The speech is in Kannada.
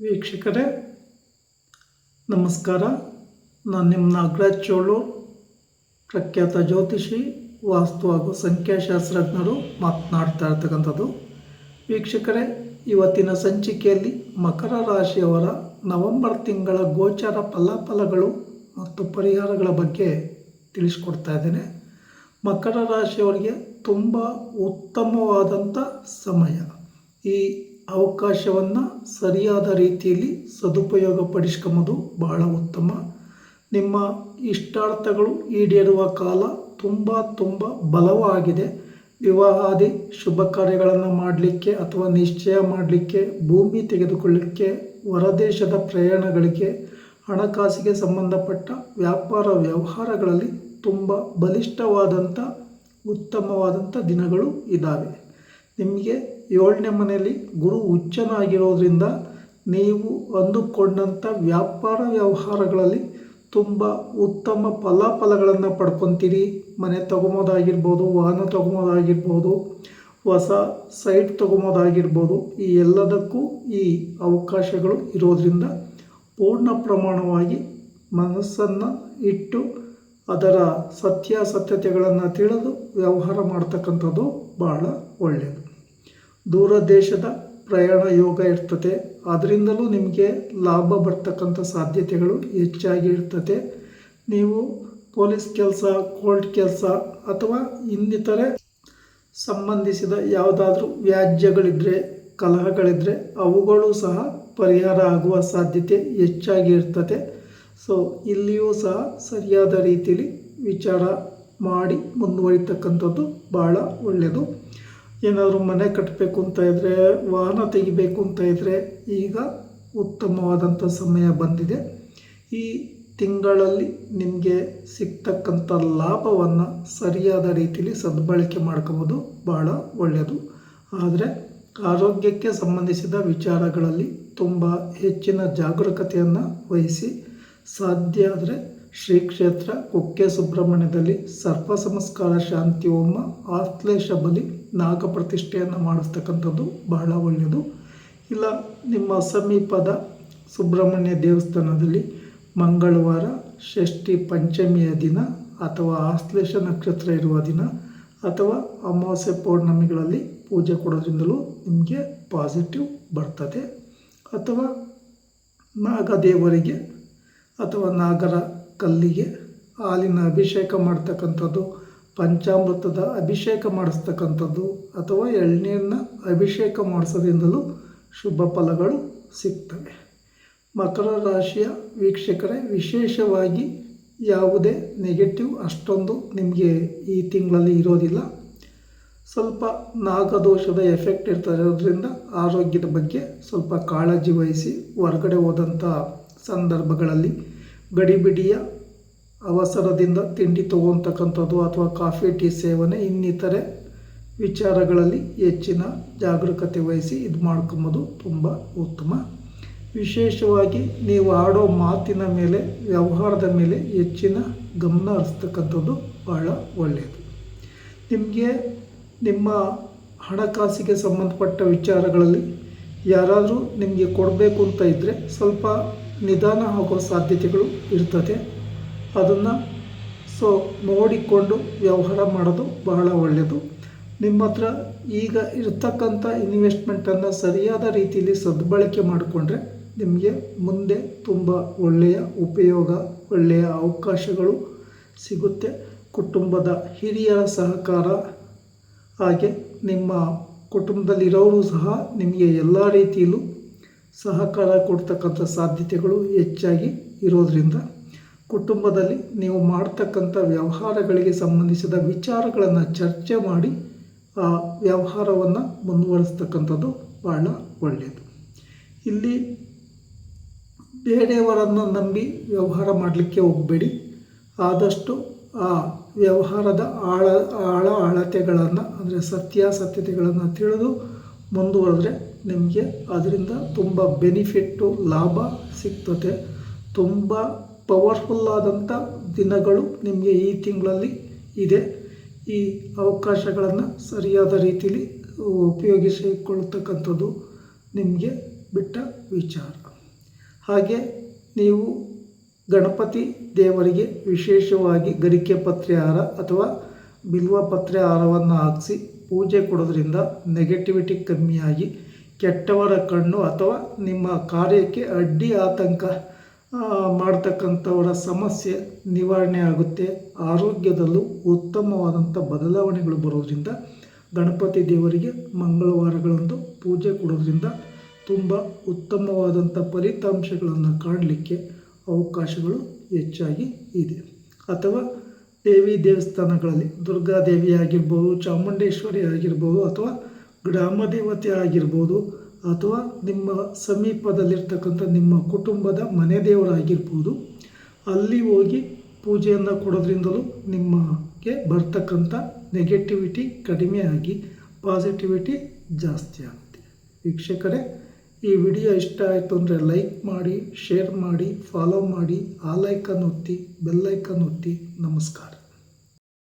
ವೀಕ್ಷಕರೇ, ನಮಸ್ಕಾರ. ನಾನು ನಿಮ್ಮ ನಾಗರಾಜ್ ಚೋಳು, ಪ್ರಖ್ಯಾತ ಜ್ಯೋತಿಷಿ, ವಾಸ್ತು ಹಾಗೂ ಸಂಖ್ಯಾಶಾಸ್ತ್ರಜ್ಞರು ಮಾತನಾಡ್ತಾ ಇರ್ತಕ್ಕಂಥದ್ದು. ವೀಕ್ಷಕರೇ, ಇವತ್ತಿನ ಸಂಚಿಕೆಯಲ್ಲಿ ಮಕರ ರಾಶಿಯವರ ನವೆಂಬರ್ ತಿಂಗಳ ಗೋಚರ ಫಲಾಫಲಗಳು ಮತ್ತು ಪರಿಹಾರಗಳ ಬಗ್ಗೆ ತಿಳಿಸ್ಕೊಡ್ತಾ ಇದ್ದೇನೆ. ಮಕರ ರಾಶಿಯವರಿಗೆ ತುಂಬ ಉತ್ತಮವಾದಂಥ ಸಮಯ. ಈ ಅವಕಾಶವನ್ನು ಸರಿಯಾದ ರೀತಿಯಲ್ಲಿ ಸದುಪಯೋಗ ಪಡಿಸ್ಕೊಂಬೋದು ಬಹಳ ಉತ್ತಮ. ನಿಮ್ಮ ಇಷ್ಟಾರ್ಥಗಳು ಈಡೇರುವ ಕಾಲ ತುಂಬ ತುಂಬ ಬಲವಾಗಿದೆ. ವಿವಾಹಾದಿ ಶುಭ ಕಾರ್ಯಗಳನ್ನು ಮಾಡಲಿಕ್ಕೆ ಅಥವಾ ನಿಶ್ಚಯ ಮಾಡಲಿಕ್ಕೆ, ಭೂಮಿ ತೆಗೆದುಕೊಳ್ಳಲಿಕ್ಕೆ, ಹೊರದೇಶದ ಪ್ರಯಾಣಗಳಿಗೆ, ಹಣಕಾಸಿಗೆ ಸಂಬಂಧಪಟ್ಟ ವ್ಯಾಪಾರ ವ್ಯವಹಾರಗಳಲ್ಲಿ ತುಂಬ ಬಲಿಷ್ಠವಾದಂಥ ಉತ್ತಮವಾದಂಥ ದಿನಗಳು ಇದ್ದಾವೆ ನಿಮಗೆ ಏಳನೇ ಮನೆಯಲ್ಲಿ ಗುರು ಉಚ್ಚನಾಗಿರೋದ್ರಿಂದ ನೀವು ಅಂದುಕೊಂಡಂಥ ವ್ಯಾಪಾರ ವ್ಯವಹಾರಗಳಲ್ಲಿ ತುಂಬ ಉತ್ತಮ ಫಲಾಫಲಗಳನ್ನು ಪಡ್ಕೊತೀರಿ. ಮನೆ ತೊಗೊಂಬೋದಾಗಿರ್ಬೋದು ವಾಹನ ತೊಗೊಂಬೋದಾಗಿರ್ಬೋದು ಹೊಸ ಸೈಟ್ ತೊಗೊಂಬೋದಾಗಿರ್ಬೋದು ಈ ಎಲ್ಲದಕ್ಕೂ ಈ ಅವಕಾಶಗಳು ಇರೋದರಿಂದ ಪೂರ್ಣ ಪ್ರಮಾಣವಾಗಿ ಮನಸ್ಸನ್ನು ಇಟ್ಟು ಅದರ ಸತ್ಯಾಸತ್ಯತೆಗಳನ್ನು ತಿಳಿದು ವ್ಯವಹಾರ ಮಾಡ್ತಕ್ಕಂಥದ್ದು ಬಹಳ ಒಳ್ಳೆಯದು ದೂರ ದೇಶದ ಪ್ರಯಾಣ ಯೋಗ ಇರ್ತದೆ. ಅದರಿಂದಲೂ ನಿಮಗೆ ಲಾಭ ಬರ್ತಕ್ಕಂಥ ಸಾಧ್ಯತೆಗಳು ಹೆಚ್ಚಾಗಿ ಇರ್ತದೆ. ನೀವು ಪೊಲೀಸ್ ಕೆಲಸ, ಕೋರ್ಟ್ ಕೆಲಸ ಅಥವಾ ಇನ್ನಿತರೆ ಸಂಬಂಧಿಸಿದ ಯಾವುದಾದ್ರೂ ವ್ಯಾಜ್ಯಗಳಿದ್ದರೆ ಕಲಹಗಳಿದ್ದರೆ ಅವುಗಳು ಸಹ ಪರಿಹಾರ ಆಗುವ ಸಾಧ್ಯತೆ ಹೆಚ್ಚಾಗಿ ಇರ್ತದೆ. ಸೊ, ಇಲ್ಲಿಯೂ ಸಹ ಸರಿಯಾದ ರೀತಿಯಲ್ಲಿ ವಿಚಾರ ಮಾಡಿ ಮುಂದುವರಿತಕ್ಕಂಥದ್ದು ಭಾಳ ಒಳ್ಳೆಯದು. ಏನಾದರೂ ಮನೆ ಕಟ್ಟಬೇಕು ಅಂತ ಇದ್ದರೆ ವಾಹನ ತೆಗಿಬೇಕು ಅಂತ ಇದ್ದರೆ ಈಗ ಉತ್ತಮವಾದಂಥ ಸಮಯ ಬಂದಿದೆ. ಈ ತಿಂಗಳಲ್ಲಿ ನಿಮಗೆ ಸಿಗ್ತಕ್ಕಂಥ ಲಾಭವನ್ನು ಸರಿಯಾದ ರೀತಿಯಲ್ಲಿ ಸದ್ಬಳಕೆ ಮಾಡ್ಕೋಬೋದು. ಭಾಳ ಒಳ್ಳೆಯದು ಆದರೆ ಆರೋಗ್ಯಕ್ಕೆ ಸಂಬಂಧಿಸಿದ ವಿಚಾರಗಳಲ್ಲಿ ತುಂಬ ಹೆಚ್ಚಿನ ಜಾಗರೂಕತೆಯನ್ನು ವಹಿಸಿ, ಸಾಧ್ಯ ಆದರೆ ಶ್ರೀ ಕ್ಷೇತ್ರ ಕುಕ್ಕೆ ಸುಬ್ರಹ್ಮಣ್ಯದಲ್ಲಿ ಸರ್ಪ ಸಂಸ್ಕಾರ ಶಾಂತಿ ಹೋಮ ಆಶ್ಲೇಷ ಬಲಿ ನಾಗ ಪ್ರತಿಷ್ಠೆಯನ್ನು ಮಾಡಿಸ್ತಕ್ಕಂಥದ್ದು ಬಹಳ ಒಳ್ಳೆಯದು. ಇಲ್ಲ, ನಿಮ್ಮ ಸಮೀಪದ ಸುಬ್ರಹ್ಮಣ್ಯ ದೇವಸ್ಥಾನದಲ್ಲಿ ಮಂಗಳವಾರ ಷಷ್ಠಿ ಪಂಚಮಿಯ ದಿನ ಅಥವಾ ಆಶ್ಲೇಷ ನಕ್ಷತ್ರ ಇರುವ ದಿನ ಅಥವಾ ಅಮಾವಾಸ್ಯೆ ಪೌರ್ಣಮಿಗಳಲ್ಲಿ ಪೂಜೆ ಕೊಡೋದ್ರಿಂದಲೂ ನಿಮಗೆ ಪಾಸಿಟಿವ್ ಬರ್ತದೆ. ಅಥವಾ ನಾಗದೇವರಿಗೆ ಅಥವಾ ನಾಗರ ಕಲ್ಲಿಗೆ ಹಾಲಿನ ಅಭಿಷೇಕ ಮಾಡ್ತಕ್ಕಂಥದ್ದು ಪಂಚಾಮೃತದ ಅಭಿಷೇಕ ಮಾಡಿಸ್ತಕ್ಕಂಥದ್ದು ಅಥವಾ ಎಳ್ನೀರನ್ನ ಅಭಿಷೇಕ ಮಾಡಿಸೋದ್ರಿಂದಲೂ ಶುಭ ಫಲಗಳು ಸಿಗ್ತವೆ. ಮಕರ ರಾಶಿಯ ವೀಕ್ಷಕರೇ, ವಿಶೇಷವಾಗಿ ಯಾವುದೇ ನೆಗೆಟಿವ್ ಅಷ್ಟೊಂದು ನಿಮಗೆ ಈ ತಿಂಗಳಲ್ಲಿ ಇರೋದಿಲ್ಲ. ಸ್ವಲ್ಪ ನಾಗದೋಷದ ಎಫೆಕ್ಟ್ ಇರ್ತಿರೋದ್ರಿಂದ ಆರೋಗ್ಯದ ಬಗ್ಗೆ ಸ್ವಲ್ಪ ಕಾಳಜಿ ವಹಿಸಿ ಹೊರಗಡೆ ಹೋದಂಥ ಸಂದರ್ಭಗಳಲ್ಲಿ ಗಡಿಬಿಡಿಯ ಅವಸರದಿಂದ ತಿಂಡಿ ತಗೊತಕ್ಕಂಥದ್ದು ಅಥವಾ ಕಾಫಿ, ಟೀ ಸೇವನೆ, ಇನ್ನಿತರೆ ವಿಚಾರಗಳಲ್ಲಿ ಹೆಚ್ಚಿನ ಜಾಗರೂಕತೆ ವಹಿಸಿ ಇದು ಮಾಡ್ಕೊಂಬೋದು. ತುಂಬ ಉತ್ತಮ. ವಿಶೇಷವಾಗಿ ನೀವು ಆಡೋ ಮಾತಿನ ಮೇಲೆ, ವ್ಯವಹಾರದ ಮೇಲೆ ಹೆಚ್ಚಿನ ಗಮನ ಹರಿಸ್ತಕ್ಕಂಥದ್ದು ಬಹಳ ಒಳ್ಳೆಯದು. ನಿಮಗೆ ನಿಮ್ಮ ಹಣಕಾಸಿಗೆ ಸಂಬಂಧಪಟ್ಟ ವಿಚಾರಗಳಲ್ಲಿ ಯಾರಾದರೂ ನಿಮಗೆ ಕೊಡಬೇಕು ಅಂತ ಇದ್ದರೆ ಸ್ವಲ್ಪ ನಿಧಾನ ಆಗೋ ಸಾಧ್ಯತೆಗಳು ಇರ್ತದೆ. ಅದನ್ನು ಸೊ ನೋಡಿಕೊಂಡು ವ್ಯವಹಾರ ಮಾಡೋದು ಬಹಳ ಒಳ್ಳೆಯದು ನಿಮ್ಮ ಹತ್ರ ಈಗ ಇರ್ತಕ್ಕಂಥ ಇನ್ವೆಸ್ಟ್ಮೆಂಟನ್ನು ಸರಿಯಾದ ರೀತಿಯಲ್ಲಿ ಸದ್ಬಳಕೆ ಮಾಡಿಕೊಂಡ್ರೆ ನಿಮಗೆ ಮುಂದೆ ತುಂಬ ಒಳ್ಳೆಯ ಉಪಯೋಗ, ಒಳ್ಳೆಯ ಅವಕಾಶಗಳು ಸಿಗುತ್ತೆ. ಕುಟುಂಬದ ಹಿರಿಯರ ಸಹಕಾರ ಹಾಗೆ ನಿಮ್ಮ ಕುಟುಂಬದಲ್ಲಿರೋರು ಸಹ ನಿಮಗೆ ಎಲ್ಲ ರೀತಿಯಲ್ಲೂ ಸಹಕಾರ ಕೊಡ್ತಕ್ಕಂಥ ಸಾಧ್ಯತೆಗಳು ಹೆಚ್ಚಾಗಿ ಇರೋದರಿಂದ ಕುಟುಂಬದಲ್ಲಿ ನೀವು ಮಾಡ್ತಕ್ಕಂಥ ವ್ಯವಹಾರಗಳಿಗೆ ಸಂಬಂಧಿಸಿದ ವಿಚಾರಗಳನ್ನು ಚರ್ಚೆ ಮಾಡಿ, ಆ ವ್ಯವಹಾರವನ್ನು ಮುಂದುವರಿಸ್ತಕ್ಕಂಥದ್ದು ಭಾಳ ಒಳ್ಳೆಯದು. ಇಲ್ಲಿ ಬೇರೆಯವರನ್ನು ನಂಬಿ ವ್ಯವಹಾರ ಮಾಡಲಿಕ್ಕೆ ಹೋಗಬೇಡಿ. ಆದಷ್ಟು ಆ ವ್ಯವಹಾರದ ಆಳ ಆಳ ಅಳತೆಗಳನ್ನು, ಅಂದರೆ ಸತ್ಯಾಸತ್ಯತೆಗಳನ್ನು ತಿಳಿದು ಮುಂದುವರೆದ್ರೆ ನಿಮಗೆ ಅದರಿಂದ ತುಂಬ ಬೆನಿಫಿಟ್ಟು, ಲಾಭ ಸಿಗ್ತದೆ. ತುಂಬ ಪವರ್ಫುಲ್ಲಾದಂಥ ದಿನಗಳು ನಿಮಗೆ ಈ ತಿಂಗಳಲ್ಲಿ ಇದೆ. ಈ ಅವಕಾಶಗಳನ್ನು ಸರಿಯಾದ ರೀತಿಯಲ್ಲಿ ಉಪಯೋಗಿಸಿಕೊಳ್ಳತಕ್ಕಂಥದ್ದು ನಿಮಗೆ ಬಿಟ್ಟ ವಿಚಾರ. ಹಾಗೆ ನೀವು ಗಣಪತಿ ದೇವರಿಗೆ ವಿಶೇಷವಾಗಿ ಗರಿಕೆ ಪತ್ರೆ ಹಾರ ಅಥವಾ ಬಿಲ್ವ ಪತ್ರೆ ಹಾರವನ್ನು ಹಾಕಿಸಿ ಪೂಜೆ ಕೊಡೋದ್ರಿಂದ ನೆಗೆಟಿವಿಟಿ ಕಮ್ಮಿಯಾಗಿ ಕೆಟ್ಟವರ ಕಣ್ಣು ಅಥವಾ ನಿಮ್ಮ ಕಾರ್ಯಕ್ಕೆ ಅಡ್ಡಿ ಆತಂಕ ಮಾಡ್ತಕ್ಕಂಥವರ ಸಮಸ್ಯೆ ನಿವಾರಣೆ ಆಗುತ್ತೆ. ಆರೋಗ್ಯದಲ್ಲೂ ಉತ್ತಮವಾದಂಥ ಬದಲಾವಣೆಗಳು ಬರೋದ್ರಿಂದ ಗಣಪತಿ ದೇವರಿಗೆ ಮಂಗಳವಾರಗಳಂದು ಪೂಜೆ ಕೊಡೋದ್ರಿಂದ ತುಂಬ ಉತ್ತಮವಾದಂಥ ಫಲಿತಾಂಶಗಳನ್ನು ಕಾಣಲಿಕ್ಕೆ ಅವಕಾಶಗಳು ಹೆಚ್ಚಾಗಿ ಇದೆ. ಅಥವಾ ದೇವಿ ದೇವಸ್ಥಾನಗಳಲ್ಲಿ ದುರ್ಗಾದೇವಿ ಆಗಿರ್ಬೋದು, ಚಾಮುಂಡೇಶ್ವರಿ ಆಗಿರ್ಬೋದು ಅಥವಾ ಗ್ರಾಮ ದೇವತೆ ಆಗಿರ್ಬೋದು ಅಥವಾ ನಿಮ್ಮ ಸಮೀಪದಲ್ಲಿರ್ತಕ್ಕಂಥ ನಿಮ್ಮ ಕುಟುಂಬದ ಮನೆ ದೇವರಾಗಿರ್ಬೋದು, ಅಲ್ಲಿ ಹೋಗಿ ಪೂಜೆಯನ್ನು ಕೊಡೋದ್ರಿಂದಲೂ ನಿಮಗೆ ಬರ್ತಕ್ಕಂಥ ನೆಗೆಟಿವಿಟಿ ಕಡಿಮೆ ಆಗಿ ಪಾಸಿಟಿವಿಟಿ ಜಾಸ್ತಿ ಆಗುತ್ತೆ. ವೀಕ್ಷಕರೇ, ಈ ವಿಡಿಯೋ ಇಷ್ಟ ಆಯಿತು ಅಂದರೆ ಲೈಕ್ ಮಾಡಿ ಶೇರ್ ಮಾಡಿ ಫಾಲೋ ಮಾಡಿ, ಆ ಲೈಕನ್ನು ಒತ್ತಿ ಬೆಲ್ಲೈಕನ್ ಒತ್ತಿ ನಮಸ್ಕಾರ.